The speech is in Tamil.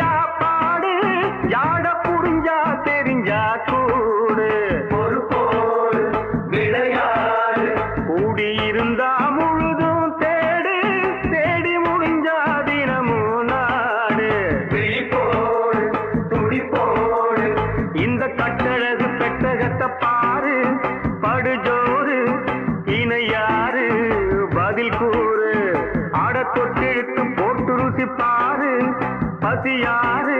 புரிஞ்சா பாடு யாட புரிஞ்சா தெரிஞ்சா கூடு. பொறுப்போடு விளையாடு. கூடியிருந்தா முழுதும் தேடு தேடி முடிஞ்சா தினமும் நாடு. விழிப்போடு துடிப்போடு. இந்த கட்டழகு பெட்டகத்தை பாரு படுஜோறு இணையாறு பதில் கூறு. ஆட தொட்டிழுத்து போட்டு ருசி பாரு பசியாறு